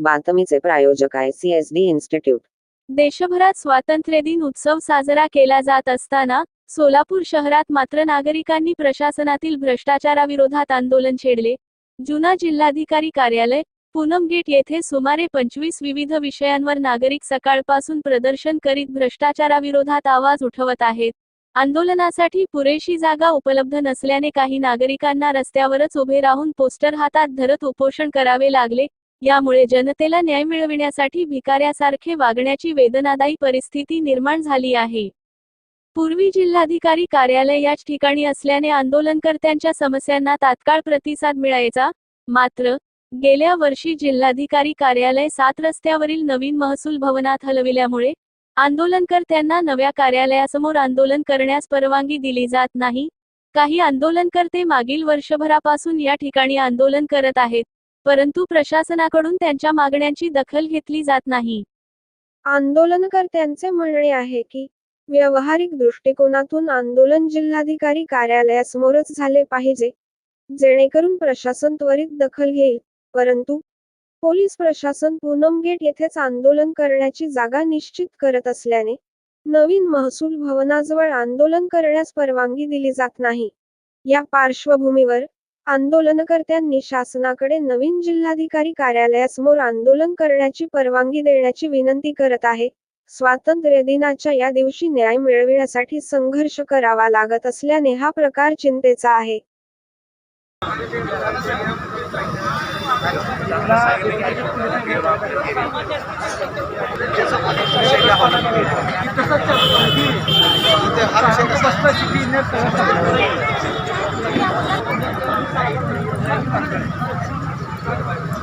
बातमीचे प्रायोजक आहे CSD institute देशभरात स्वातंत्र्य दिन उत्सव साजरा केला जात असताना सोलापूर शहरात मात्र नागरिकांनी प्रशासनातील भ्रष्टाचाराविरोधात आंदोलन छेडले. जुना जिल्हाधिकारी कार्यालय पूनम गेट येथे सुमारे पंचवीस विविध विषयांवर नागरिक सकाळपासून प्रदर्शन करीत भ्रष्टाचाराविरोधात आवाज उठवत आहेत. आंदोलनासाठी पुरेशी जागा उपलब्ध नसल्याने काही नागरिकांना रस्त्यावरच उभे राहून पोस्टर हातात धरत उपोषण करावे लागले यामुळे जनतेला न्याय मिळविण्यासाठी भिकाऱ्यासारखे वागण्याची वेदनादायी परिस्थिती निर्माण झाली आहे. पूर्वी जिल्हाधिकारी कार्यालय याच ठिकाणी असल्याने आंदोलनकर्त्यांच्या समस्यांना तात्काळ प्रतिसाद मिळायचा मात्र गेल्या वर्षी जिल्हाधिकारी कार्यालय सात रस्त्यावरील नवीन महसूल भवनात हलविल्यामुळे आंदोलनकर्त्यांना नव्या कार्यालयासमोर आंदोलन करण्यास परवानगी दिली जात नाही. काही आंदोलनकर्ते मागील वर्षभरापासून या ठिकाणी आंदोलन करत आहेत. परंतु प्रशासनाकडून त्यांच्या मागण्यांची दखल घेतली जात नाही. आंदोलनकर्त्यांचे म्हणणे आहे की व्यावहारिक दृष्टिकोनातून आंदोलन जिल्हाधिकारी कार्यालयासमोरच झाले पाहिजे जेणेकरून प्रशासन त्वरित दखल घेईल परंतु पोलीस प्रशासन पूनम गेट येथेच आंदोलन करण्याची जागा निश्चित करत असल्याने नवीन महसूल भवनाजवळ आंदोलन करण्यास परवानगी दिली जात नाही. या पार्श्वभूमीवर आंदोलनकर्त्यांनी शासनाकडे नवीन जिल्हाधिकारी कार्यालयासमोर आंदोलन करण्याची परवानगी देण्याची विनंती करत आहे. स्वातंत्र्य दिनाच्या या दिवशी न्याय मिळविण्यासाठी संघर्ष करावा लागत असल्याने हा प्रकार चिंतेचा आहे. Thank you.